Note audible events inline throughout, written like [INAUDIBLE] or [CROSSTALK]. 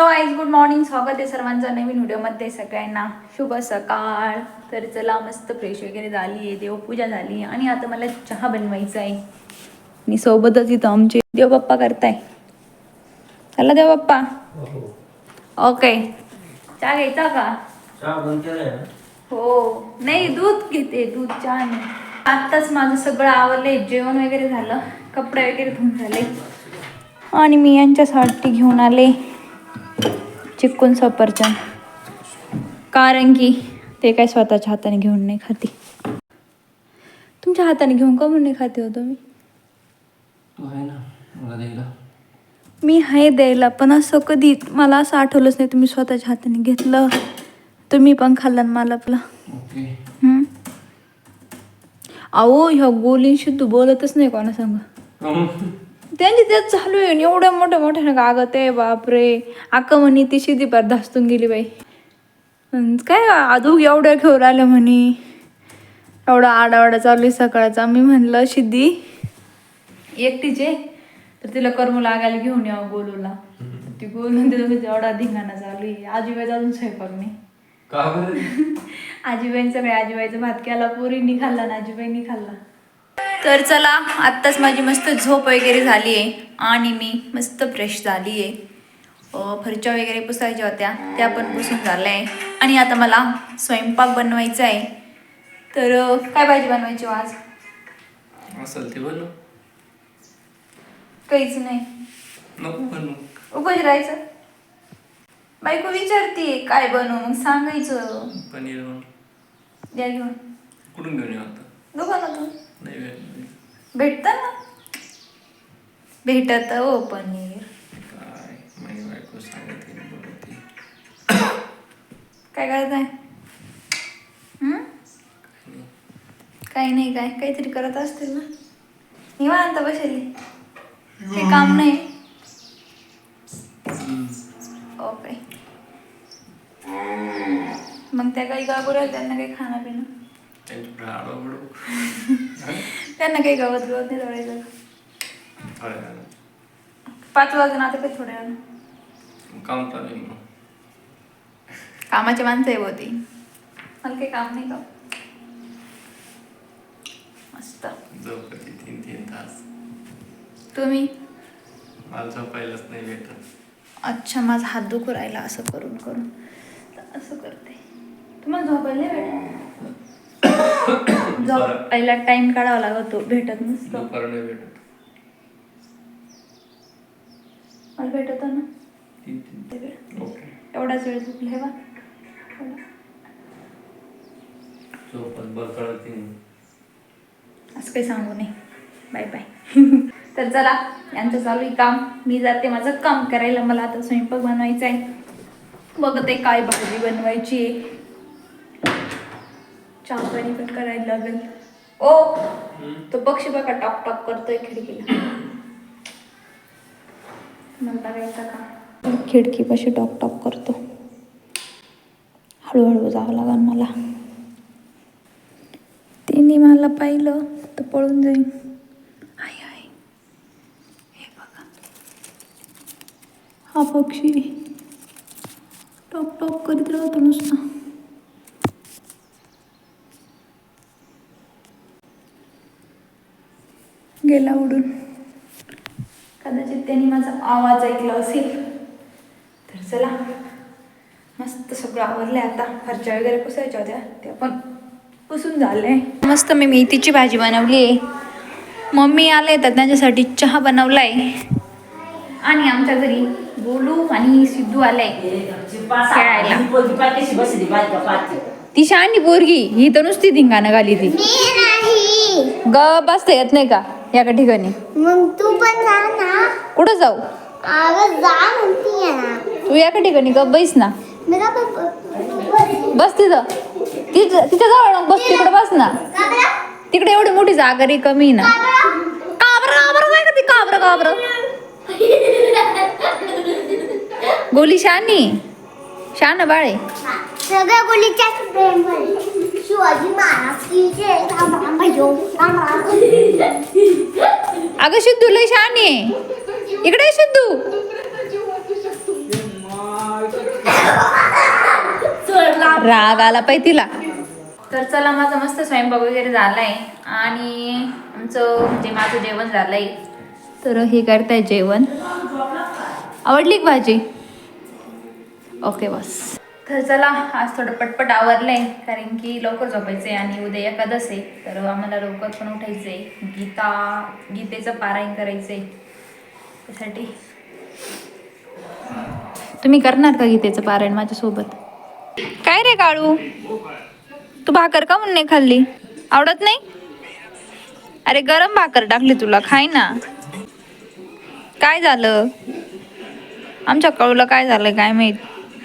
Hello eyes good morning स्वागत आहे सर्वांचं नवीन व्हिडिओमध्ये सगळ्यांना. शुभ सकाळ. तर चला मस्त फ्रेश वगैरे झाली आहे देवपूजा झाली आहे. आणि आता मला चहा बनवायचा आहे. आणि सोबतच इथं आमचे देवबाप्पा करताय. चला देवबाप्पा. ओके चहा घ्यायचा का? हो. नाही दूध घेते दूध चहा नाही. आत्ताच माझं सगळं आवडलंय जेवण वगैरे झालं कपडे वगैरे धुवून झाले. आणि मी यांच्यासाठी घेऊन आले. चिकून सफरचंद. कारण की ते काय स्वतःच्या हाताने घेऊन नाही खाते. तुमच्या हाताने घेऊन का म्हणून नाही खाते हो तुम्ही? मी आहे द्यायला पण असं कधी मला असं आठवलंच नाही तुम्ही स्वतःच्या हाताने घेतलं. तुम्ही पण खाल्लं मला आपलं. अहो ह्या गोलींशी तू बोलतच नाही कोणा सांग त्यांची तेच चालू आहे. एवढ्या मोठ्या मोठ्या ना कागद आहे. बापरे. आका म्हणे ती शिदी पार धास्तून गेली बाई. काय आदू एवढ्या घेऊन आल्या म्हणे. एवढा आडावाडा चालू आहे सकाळचा. मी म्हणलं शिद्दी एकटीच तर तिला कर्म लागायला घेऊन यावं गोलूला ती गोलून तिथं एवढा धिंगाणा चालू आहे. आजीबाईचा अजून स्वयंपाक नाही. [LAUGHS] आजीबाईंचा काय आजीबाईचा भात केला पोरींनी खाल्ला ना आजीबाईंनी खाल्ला. तर चला आत्ताच माझी मस्त झोप वगैरे झाली आहे आणि मी मस्त फ्रेश झाली आहे फरच्या वगैरे पुसायच्या होत्या त्या पण पुसून झाल्या आहे आणि आता मला स्वयंपाक बनवायचा आहे तर काय भाजी बनवायची हो आज? असेल ते बनव. काहीच नाही. नको बनवू. राहायचं. बायको विचारते काय बनवू? मग सांगायचं. पनीर बनव. द्या घेऊन. कुठून घेऊन येऊ आता? दुकानातून. भेटतं ना? भेटत हो पनीर. काय? माझी बायको सांगते ना बनवते काय करताय हं? नाही. काही नाही काय काहीतरी करत असतील ना. निवांत बसेल. ते काम नाही? ओके. मग त्या काही गागुर त्यांना काही खाणं पिणं? [LAUGHS] त्यांना काही गवत गवत नाही वेळानं. पाच वाजून आता काही थोड्या वेळानं. काम चालू आहे मग कामाची माणसं आहे होती मला काही काम नाही का मस्त. झोप कधी तीन तीन तास. तुम्ही? मला झोपायलाच नाही भेटत. अच्छा माझा हात दुखू राहिला असं करून करून. तर असं करते. तुम्हाला झोपायला नाही भेटत? झोपायला टाइम काढावा लागतो भेटत नसतो. दुपार नाही भेटत. मला भेटत ना? तीन तीन. ते वेळ ओके. एवढाच वेळ झोपले बा असं काही सांगू नये. बाय बाय [LAUGHS] तर चला यांचं चालू आहे काम. मी जाते माझं काम करायला. मला आता स्वयंपाक बनवायचा आहे. बघते काय भाजी बनवायची आहे. चहा पाणी पण करायला लागेल. ओ तो पक्षी बघा टॉक टॉक करतोय खिडकीला. मला यायचा का? खिडकीपाशी टॉक टॉक करतो. हळूहळू जावं लागेल मला. तिने मला पाहिलं तर पळून जाईन. हाय आय हे बघा. हा पक्षी. टॉप टॉप करीत राहतो नुसता. गेला उडून कदाचित त्यांनी माझा आवाज ऐकला असेल. तर चला. मस्त सगळं आवरलंय आता. फरच्या वगैरे पुसायच्या होत्या. त्या पण पुसून झालंय. मस्त मी मेथीची भाजी बनवली. आहे मम्मी आले तर त्यांच्यासाठी चहा बनवलाय. आणि आमच्या घरी गोलू आणि सिद्धू आलाय खेळायला. ती शहाणी पोरगी ही तर नुसती धिंगाणं घाली ती. ग बसता येत नाही का? एका ठिकाणी? मग तू पण जा ना. कुठं जाऊ? अगं जा म्हणतीये ना. तू एका ठिकाणी? ग बैस ना. मी का बस तिथं. तिच्या तिच्या जवळ बस तिकडे बस ना. का बरं? तिकडे एवढी मोठी जागा कमी ना. का बरं? काबर काबर काय का ती? काबर काबर गोली शानी शान बाळे हा, सगळ्या प्रेम भरले. [LAUGHS] अगं सिद्धू लय छान आहे. इकडे शुद्धू राग आला पाहिजे तिला. तर चला माझा मस्त स्वयंपाक वगैरे झाला आहे आणि आमचं म्हणजे माझं जेवण झालं आहे तर हे करताय जेवण. आवडली का भाजी? ओके बस. तर चला आज थोडं पटपट आवरलंय कारण की लवकर झोपायचंय आणि उद्या एकादश आहे तर आम्हाला लवकर पण उठायचंय. गीता गीतेचं पारायण करायचंय. त्यासाठी. तुम्ही करणार का गीतेचं पारायण माझ्यासोबत? काय रे काळू? तू भाकर का म्हणून नाही खाल्ली? आवडत नाही? अरे गरम भाकर टाकली तुला खाय ना. काय झालं? आमच्या कळूला काय झालं काय माहीत?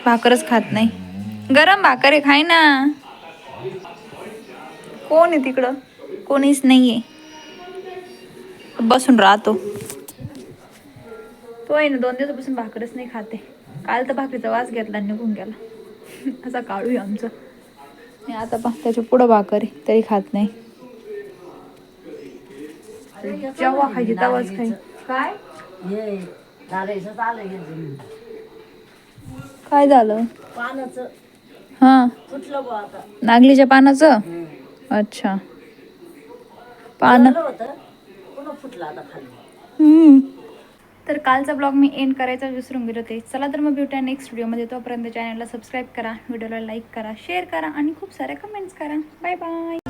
भाकरच खात नाही. गरम भाकर आहे खाय ना. कोण आहे तिकडं? कोणीच नाही आहे बसून राहतो. तो आहे ना दोन दिवसापासून भाकरच नाही खाते. काल तर भाकरीचा वास घेतला आणि निघून गेला. [LAUGHS] असा काढू आहे आमचं. नाही आता पा त्याच्या पुढं भाकर आहे तरी खात नाही. जेव्हा खायची तेव्हाच खाई काय ये झाडायचं चालू आहे काय झालं? पानाचं. हां. फुटलं आता. नागलीच्या पानाचं? अच्छा. पानं झालं होतं. पुन्हा फुटलं आता खाली. हम्म. तर कालचा ब्लॉग मी एंड करायचा विसरून गेलो होते चला तर मग भेटूया नेक्स्ट व्हिडिओमध्ये तोपर्यंत चॅनलला सबस्क्राईब करा व्हिडिओला लाईक करा शेअर करा आणि खूप साऱ्या कमेंट्स करा. Bye bye